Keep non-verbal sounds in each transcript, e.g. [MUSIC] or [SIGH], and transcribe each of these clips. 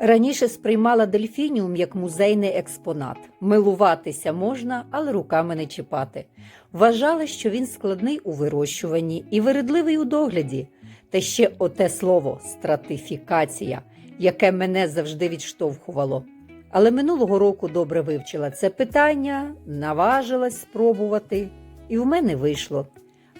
Раніше сприймала дельфініум як музейний експонат. Милуватися можна, але руками не чіпати. Вважала, що він складний у вирощуванні і вередливий у догляді. Та ще оте слово стратифікація, яке мене завжди відштовхувало. Але минулого року добре вивчила це питання, наважилась спробувати, і в мене вийшло.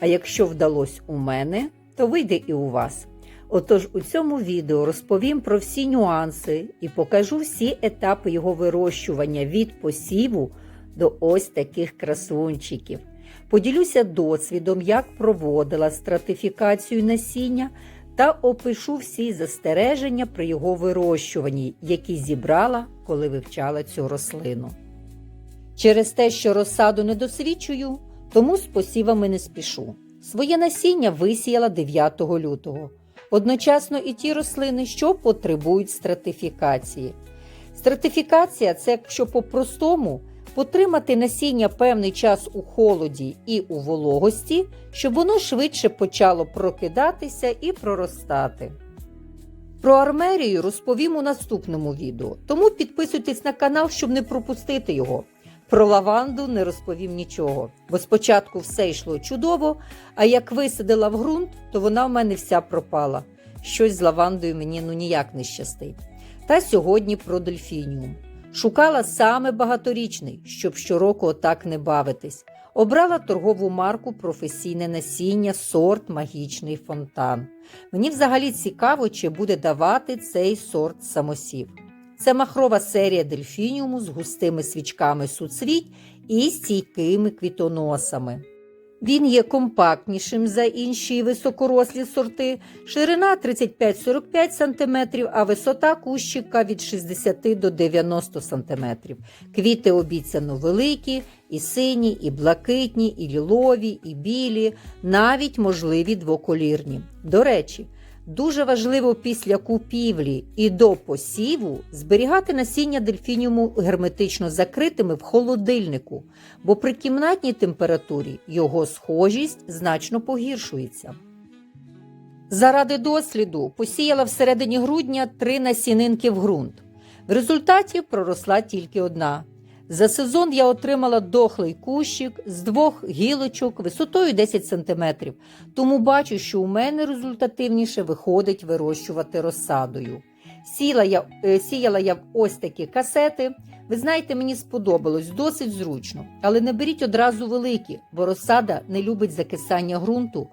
А якщо вдалося у мене, то вийде і у вас. Отож у цьому відео розповім про всі нюанси і покажу всі етапи його вирощування від посіву до ось таких красунчиків. Поділюся досвідом, як проводила стратифікацію насіння та опишу всі застереження при його вирощуванні, які зібрала, коли вивчала цю рослину. Через те, що розсаду не досвідчую, тому з посівами не спішу. Своє насіння висіяла 9 лютого. Одночасно і ті рослини, що потребують стратифікації. Стратифікація це, якщо по-простому, потримати насіння певний час у холоді і у вологості, щоб воно швидше почало прокидатися і проростати. Про армерію розповім у наступному відео, тому підписуйтесь на канал, щоб не пропустити його. Про лаванду не розповім нічого, бо спочатку все йшло чудово, а як висадила в ґрунт, то вона в мене вся пропала. Щось з лавандою мені ну ніяк не щастить. Та сьогодні про дельфініум. Шукала саме багаторічний, щоб щороку отак не бавитись. Обрала торгову марку професійне насіння, сорт магічний фонтан. Мені взагалі цікаво, чи буде давати цей сорт самосів. Це махрова серія дельфініуму з густими свічками суцвіть і стійкими квітоносами. Він є компактнішим за інші високорослі сорти, ширина 35-45 см, а висота кущика від 60 до 90 см. Квіти обіцяно великі, і сині, і блакитні, і лілові, і білі, навіть можливі двоколірні. До речі, Дуже важливо після купівлі і до посіву зберігати насіння дельфініуму герметично закритими в холодильнику, бо при кімнатній температурі його схожість значно погіршується. Заради досліду посіяла всередині грудня три насінинки в ґрунт. В результаті проросла тільки одна. За сезон я отримала дохлий кущик з двох гілочок висотою 10 см, тому бачу, що у мене результативніше виходить вирощувати розсадою. Сіла я, е, Сіяла я в ось такі касети. Ви знаєте, мені сподобалось досить зручно, але не беріть одразу великі, бо розсада не любить закисання ґрунту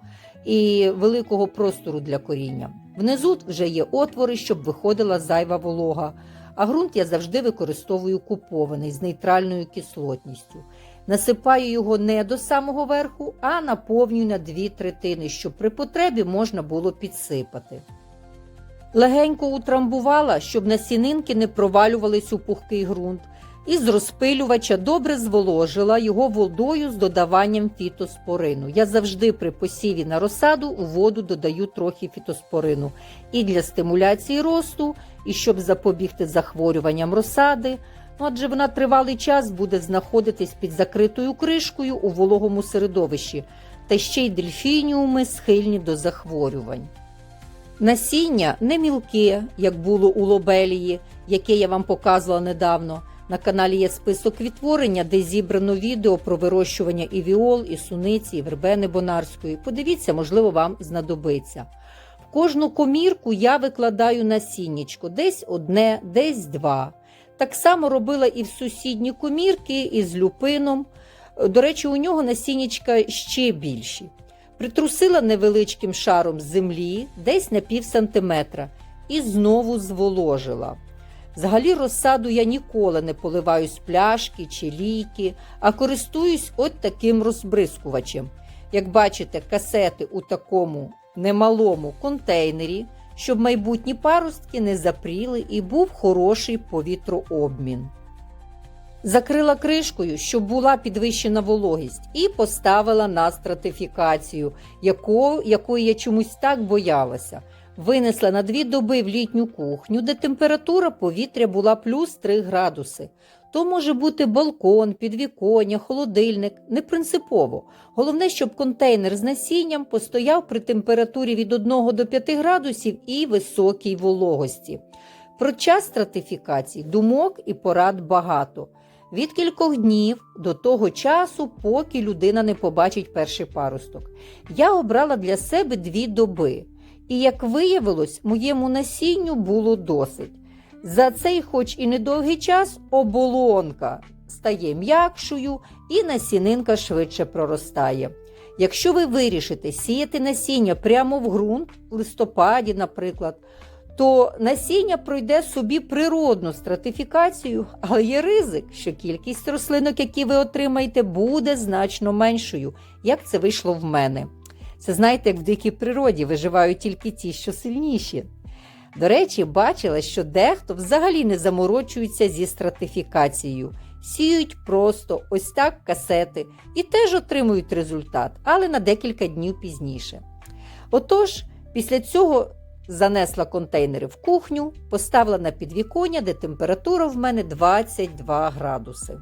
і великого простору для коріння. Внизу вже є отвори, щоб виходила зайва волога а ґрунт я завжди використовую купований з нейтральною кислотністю. Насипаю його не до самого верху, а наповнюю на дві третини, щоб при потребі можна було підсипати. Легенько утрамбувала, щоб насінинки не провалювались у пухкий ґрунт, і з розпилювача добре зволожила його водою з додаванням фітоспорину. Я завжди при посіві на розсаду у воду додаю трохи фітоспорину і для стимуляції росту, і щоб запобігти захворюванням розсади. Ну, адже вона тривалий час буде знаходитись під закритою кришкою у вологому середовищі, та ще й дельфініуми схильні до захворювань. Насіння не мілке, як було у лобелії, яке я вам показувала недавно. На каналі є список відтворення, де зібрано відео про вирощування і віол, і суниці, і вербени бонарської. Подивіться, можливо, вам знадобиться. В кожну комірку я викладаю насіннячко, десь одне, десь два. Так само робила і в сусідні комірки, із люпином. До речі, у нього насіннячка ще більші. Притрусила невеличким шаром землі десь на пів сантиметра і знову зволожила. Взагалі розсаду я ніколи не поливаю з пляшки чи лійки, а користуюсь от таким розбризкувачем. Як бачите, касети у такому немалому контейнері, щоб майбутні паростки не запріли і був хороший повітрообмін. Закрила кришкою, щоб була підвищена вологість, і поставила на стратифікацію, яко, якої я чомусь так боялася. Винесла на дві доби в літню кухню, де температура повітря була плюс 3 градуси. То може бути балкон, підвіконня, холодильник, не принципово. Головне, щоб контейнер з насінням постояв при температурі від 1 до 5 градусів і високій вологості. Про час стратифікації думок і порад багато. Від кількох днів до того часу, поки людина не побачить перший паросток. Я обрала для себе дві доби, і, як виявилось, моєму насінню було досить. За цей, хоч і недовгий час, оболонка стає м'якшою і насінинка швидше проростає. Якщо ви вирішите сіяти насіння прямо в ґрунт, в листопаді, наприклад, то насіння пройде собі природну стратифікацію, але є ризик, що кількість рослинок, які ви отримаєте, буде значно меншою, як це вийшло в мене. Це знаєте, як в дикій природі виживають тільки ті, що сильніші. До речі, бачила, що дехто взагалі не заморочується зі стратифікацією, сіють просто ось так касети і теж отримують результат, але на декілька днів пізніше. Отож, після цього занесла контейнери в кухню, поставила на підвіконня, де температура в мене 22 градуси.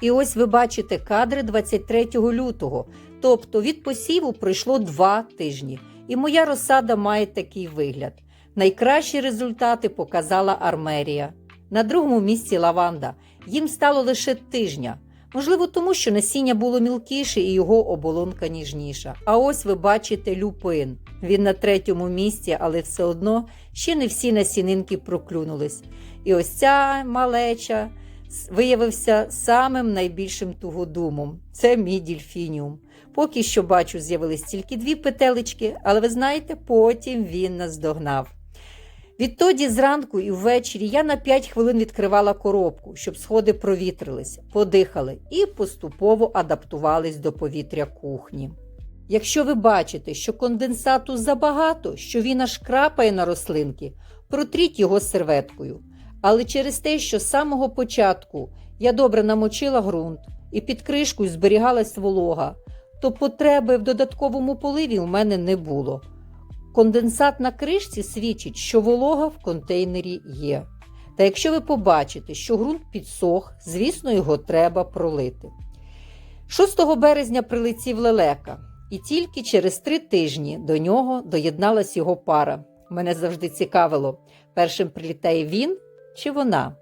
І ось ви бачите кадри 23 лютого, тобто від посіву пройшло два тижні, і моя розсада має такий вигляд. Найкращі результати показала Армерія. На другому місці лаванда. Їм стало лише тижня. Можливо, тому що насіння було мілкіше і його оболонка ніжніша. А ось ви бачите люпин. Він на третьому місці, але все одно ще не всі насінинки проклюнулись. І ось ця малеча виявився самим найбільшим тугодумом. Це мій дільфініум. Поки що бачу, з'явились тільки дві петелечки, але ви знаєте, потім він наздогнав. Відтоді зранку і ввечері я на 5 хвилин відкривала коробку, щоб сходи провітрились, подихали і поступово адаптувались до повітря кухні. Якщо ви бачите, що конденсату забагато, що він аж крапає на рослинки, протріть його серветкою. Але через те, що з самого початку я добре намочила ґрунт і під кришкою зберігалась волога, то потреби в додатковому поливі у мене не було. Конденсат на кришці свідчить, що волога в контейнері є. Та якщо ви побачите, що ґрунт підсох, звісно, його треба пролити. 6 березня прилетів лелека, і тільки через три тижні до нього доєдналась його пара. Мене завжди цікавило, першим прилітає він чи вона?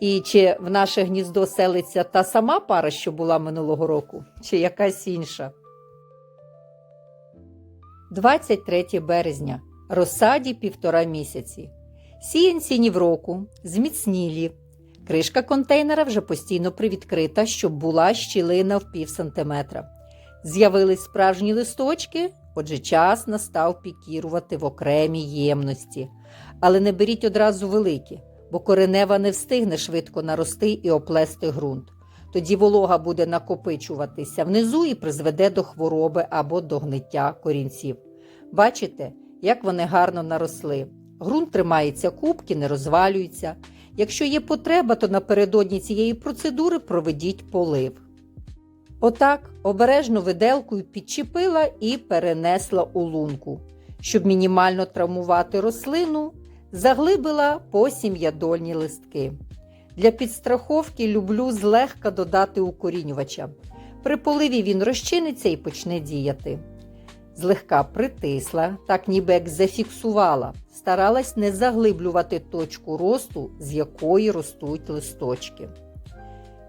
І чи в наше гніздо селиться та сама пара, що була минулого року, чи якась інша. 23 березня. Розсаді півтора місяці. Сіянці ні в року, зміцнілі. Кришка контейнера вже постійно привідкрита, щоб була щілина в пів сантиметра. З'явились справжні листочки, отже, час настав пікірувати в окремій ємності. Але не беріть одразу великі, бо коренева не встигне швидко нарости і оплести ґрунт. Тоді волога буде накопичуватися внизу і призведе до хвороби або до гниття корінців. Бачите, як вони гарно наросли. Грунт тримається кубки, не розвалюється. Якщо є потреба, то напередодні цієї процедури проведіть полив. Отак обережно виделкою підчепила і перенесла у лунку. Щоб мінімально травмувати рослину, заглибила по сім'ядольні листки. Для підстраховки люблю злегка додати укорінювача. При поливі він розчиниться і почне діяти. Злегка притисла, так ніби як зафіксувала, старалась не заглиблювати точку росту, з якої ростуть листочки.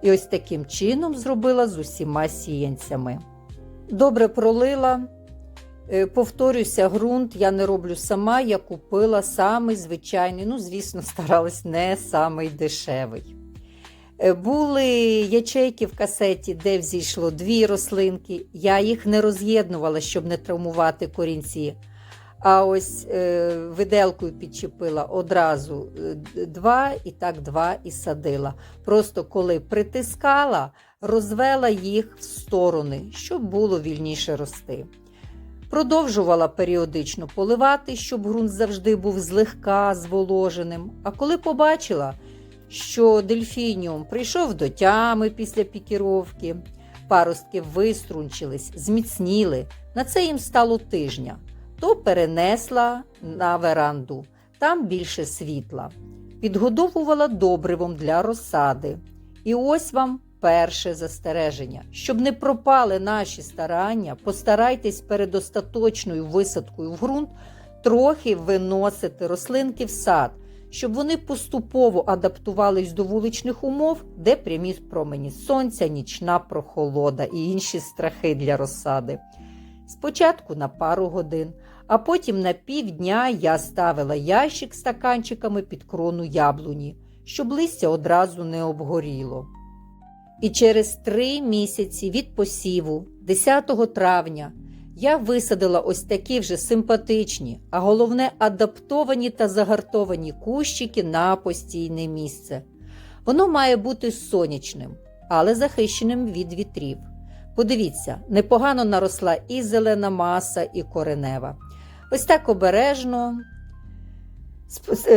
І ось таким чином зробила з усіма сіянцями. Добре пролила. Е, повторюся, ґрунт я не роблю сама, я купила самий звичайний, ну, звісно, [LAUGHS] старалась не самий дешевий. Е, були ячейки в касеті, де взійшло дві рослинки. Я їх не роз'єднувала, щоб не травмувати корінці. А ось е, виделкою підчепила одразу е, два і так два і садила. Просто коли притискала, розвела їх в сторони, щоб було вільніше рости. Продовжувала періодично поливати, щоб ґрунт завжди був злегка зволоженим. А коли побачила, що дельфініум прийшов до тями після пікіровки, паростки виструнчились, зміцніли, на це їм стало тижня, то перенесла на веранду, там більше світла, підгодовувала добривом для розсади. І ось вам перше застереження. Щоб не пропали наші старання, постарайтесь перед остаточною висадкою в ґрунт трохи виносити рослинки в сад, щоб вони поступово адаптувались до вуличних умов, де прямі промені сонця, нічна прохолода і інші страхи для розсади. Спочатку на пару годин, а потім на півдня я ставила ящик стаканчиками під крону яблуні, щоб листя одразу не обгоріло. І через три місяці від посіву, 10 травня, я висадила ось такі вже симпатичні, а головне адаптовані та загартовані кущики на постійне місце. Воно має бути сонячним, але захищеним від вітрів. Подивіться, непогано наросла і зелена маса, і коренева. Ось так обережно,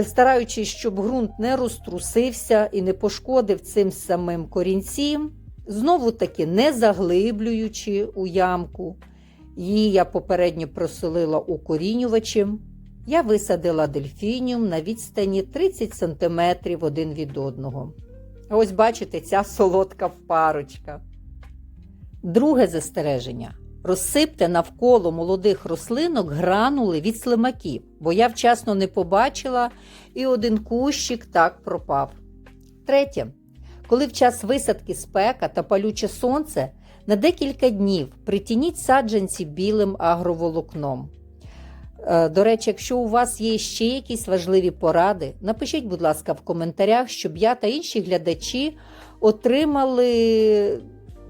стараючись, щоб ґрунт не розтрусився і не пошкодив цим самим корінцям, знову таки не заглиблюючи у ямку. Її я попередньо просолила укорінювачем. Я висадила дельфініум на відстані 30 см один від одного. Ось бачите, ця солодка парочка. Друге застереження. Розсипте навколо молодих рослинок гранули від слимаків, бо я вчасно не побачила і один кущик так пропав. Третє. Коли в час висадки спека та палюче сонце, на декілька днів притініть саджанці білим агроволокном. Е, До речі, якщо у вас є ще якісь важливі поради, напишіть, будь ласка, в коментарях, щоб я та інші глядачі отримали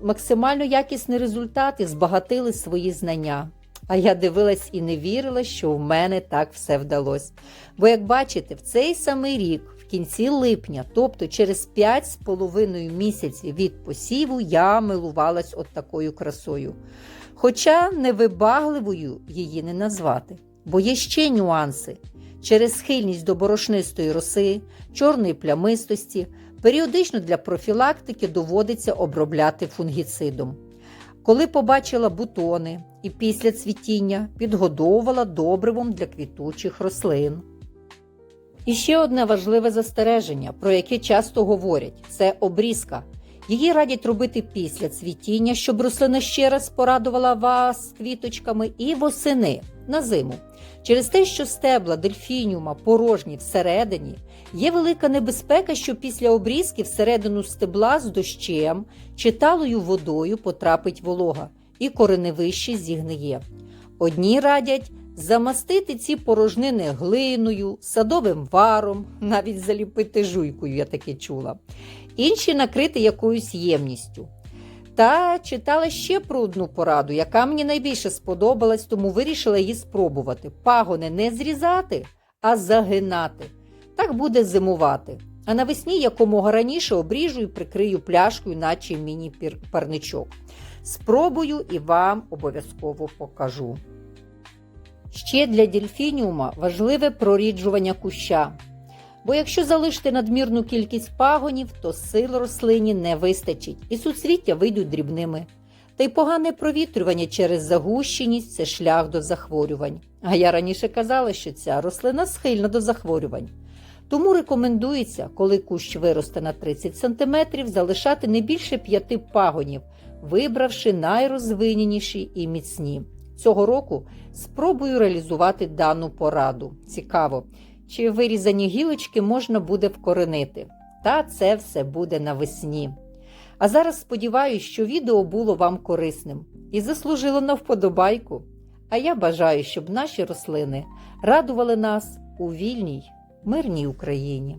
максимально якісний результат і збагатили свої знання. А я дивилась і не вірила, що в мене так все вдалося. Бо, як бачите, в цей самий рік, в кінці липня, тобто через 5,5 місяців від посіву, я милувалась от такою красою. Хоча невибагливою її не назвати. Бо є ще нюанси. Через схильність до борошнистої роси, чорної плямистості, періодично для профілактики доводиться обробляти фунгіцидом. Коли побачила бутони і після цвітіння підгодовувала добривом для квітучих рослин. І ще одне важливе застереження, про яке часто говорять, це обрізка. Її радять робити після цвітіння, щоб рослина ще раз порадувала вас квіточками і восени на зиму. Через те, що стебла дельфініума порожні всередині, є велика небезпека, що після обрізки всередину стебла з дощем чи талою водою потрапить волога і кореневище зігниє. Одні радять замастити ці порожнини глиною, садовим варом, навіть заліпити жуйкою, я таке чула, інші накрити якоюсь ємністю. Та читала ще про одну пораду, яка мені найбільше сподобалась, тому вирішила її спробувати. Пагони не зрізати, а загинати. Так буде зимувати. А навесні якомога раніше обріжу і прикрию пляшкою, наче міні-парничок. Спробую і вам обов'язково покажу. Ще для дельфініума важливе проріджування куща. Бо якщо залишити надмірну кількість пагонів, то сил рослині не вистачить і суцвіття вийдуть дрібними. Та й погане провітрювання через загущеність це шлях до захворювань. А я раніше казала, що ця рослина схильна до захворювань. Тому рекомендується, коли кущ виросте на 30 см, залишати не більше п'яти пагонів, вибравши найрозвиненіші і міцні. Цього року спробую реалізувати дану пораду. Цікаво, чи вирізані гілочки можна буде вкоренити. Та це все буде навесні. А зараз сподіваюся, що відео було вам корисним і заслужило на вподобайку. А я бажаю, щоб наші рослини радували нас у вільній, мирній Україні.